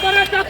por esta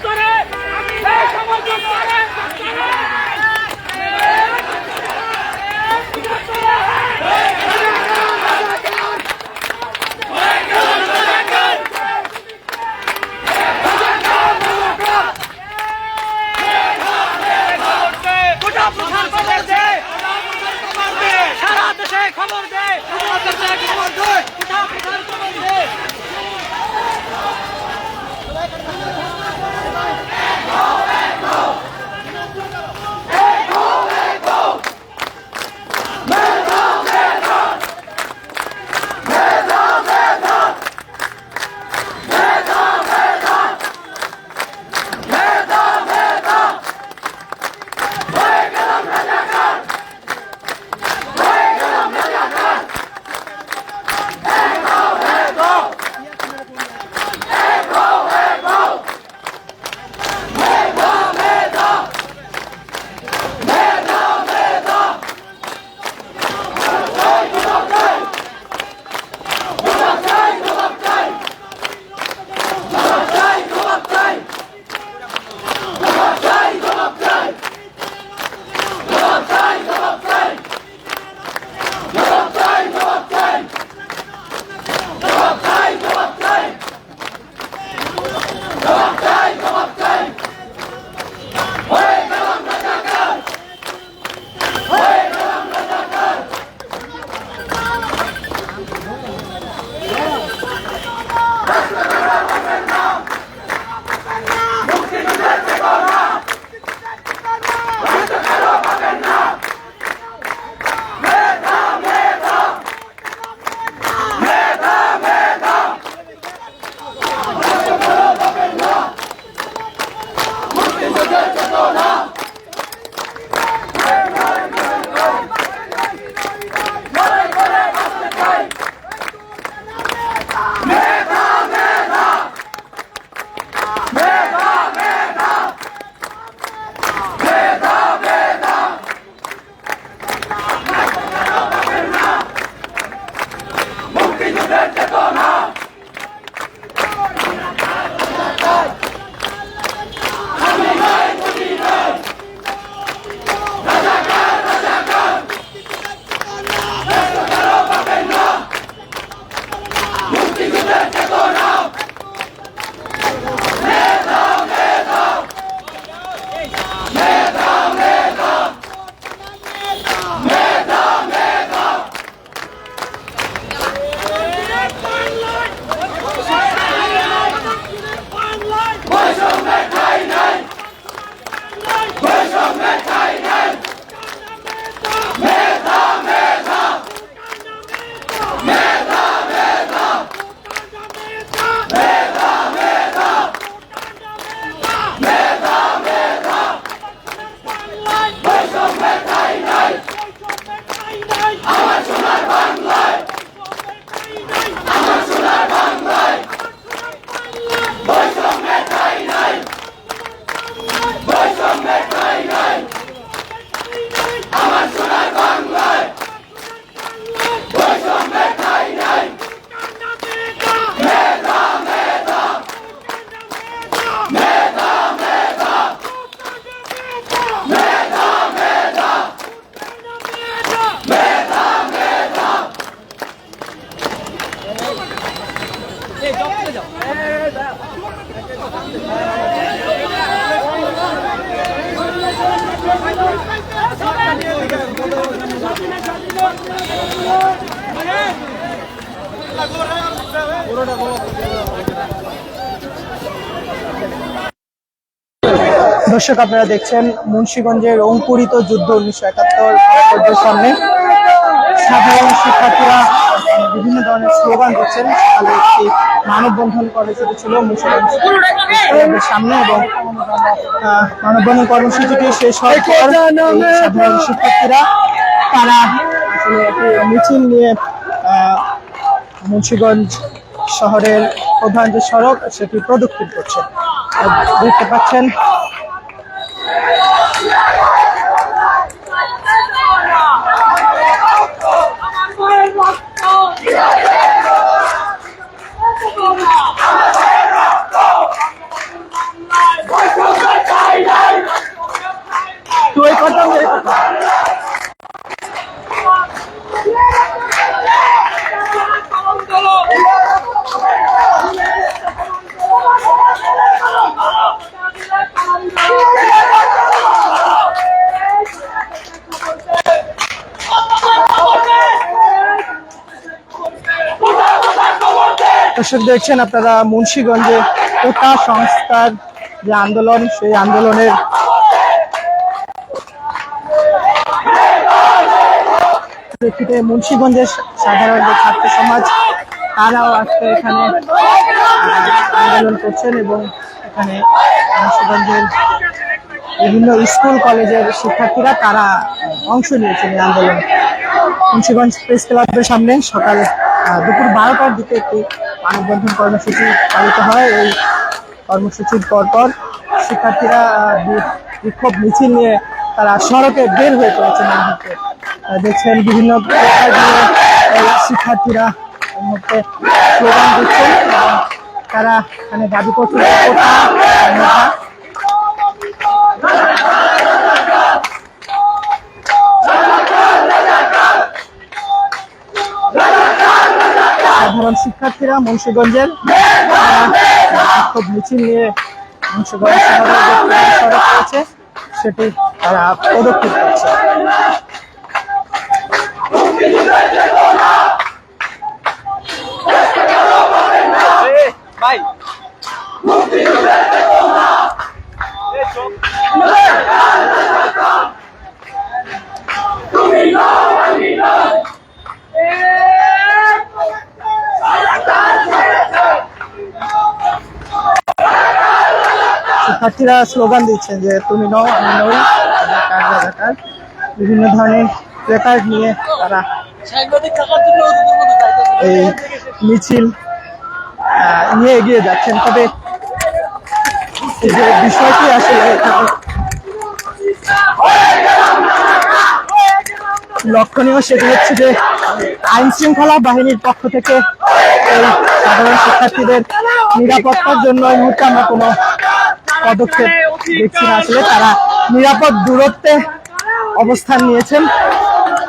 দর্শক, আপনারা দেখছেন মুন্সীগঞ্জের অঙ্কুরিত যুদ্ধ উনিশশো একাত্তর সামনে। সাধারণ শিক্ষার্থীরা বিভিন্ন ধরনের স্লোগান দিচ্ছেন। তাহলে একটি মানববন্ধন কর্মসূচি ছিল মুন্সীগঞ্জ সামনে এবং মানববন্ধন কর্মসূচিটি শেষ হওয়ার পর সাধারণ শিক্ষার্থীরা, তারা আসলে একটি মিছিল নিয়ে মুন্সীগঞ্জ শহরের প্রধান যে সড়ক সেটি প্রদক্ষিণ করছে। দেখতে পাচ্ছেন দর্শক দেখছেন, আপনারা মুন্সিগঞ্জে কোটা সংস্কার যে আন্দোলন, সেই আন্দোলনের প্রেক্ষিতে মুন্সিগঞ্জের সাধারণ যে ছাত্র সমাজ, তারাও আজকে এখানে আন্দোলন করছেন এবং এখানে মুন্সিগঞ্জের বিভিন্ন স্কুল, কলেজের শিক্ষার্থীরা তারা অংশ নিয়েছেন এই আন্দোলনে। মুন্সীগঞ্জ প্রেস ক্লাবের সামনে সকাল দুপুর বারোটার দিকে একটি মানববন্ধন কর্মসূচি পালিত হয়। এই কর্মসূচির পরপর শিক্ষার্থীরা বিক্ষোভ মিছিল নিয়ে তারা সড়কে বের হয়ে এই মুহূর্তে দেখছেন বিভিন্ন শিক্ষার্থীরা স্লোগান দিচ্ছেন তারা মানে দাবি করছেন যে কোটা মেধা সাধারণ শিক্ষার্থীরা মুন্সিগঞ্জের বিক্ষোভ মিছিল নিয়ে মুন্সিগঞ্জ শহরের সেটি তারা পদক্ষেপ করছে। ভাই। শিক্ষার্থীরা স্লোগান দিচ্ছেন যে তুমি নও আমি নই রাজাকার রাজাকার বিভিন্ন ধরনের প্লেকার্ড নিয়ে তারা এই মিছিল নিয়ে এগিয়ে যাচ্ছেন। তবে যে বিষয়টি আসলে লক্ষণীয় সেটি হচ্ছে যে আইন শৃঙ্খলা বাহিনীর পক্ষ থেকে সাধারণ শিক্ষার্থীদের নিরাপত্তার জন্য এই মুহূর্তে আমরা কোনো পদক্ষেপ দেখছি না আসলে তারা নিরাপদ দূরত্বে অবস্থান নিয়েছেন।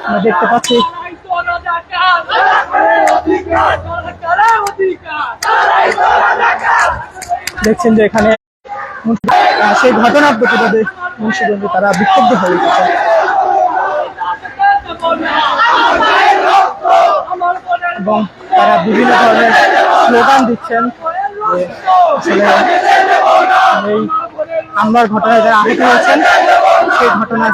আমরা দেখতে পাচ্ছি। দেখছেন যে এখানে সেই ঘটনার প্রতিবাদে মুন্সিগঞ্জে তারা বিক্ষুব্ধ হয়ে উঠেছে এবং তারা বিভিন্ন ধরনের স্লোগান দিচ্ছেন। এই ঘটনায় যারা আহত হয়েছেন সেই ঘটনার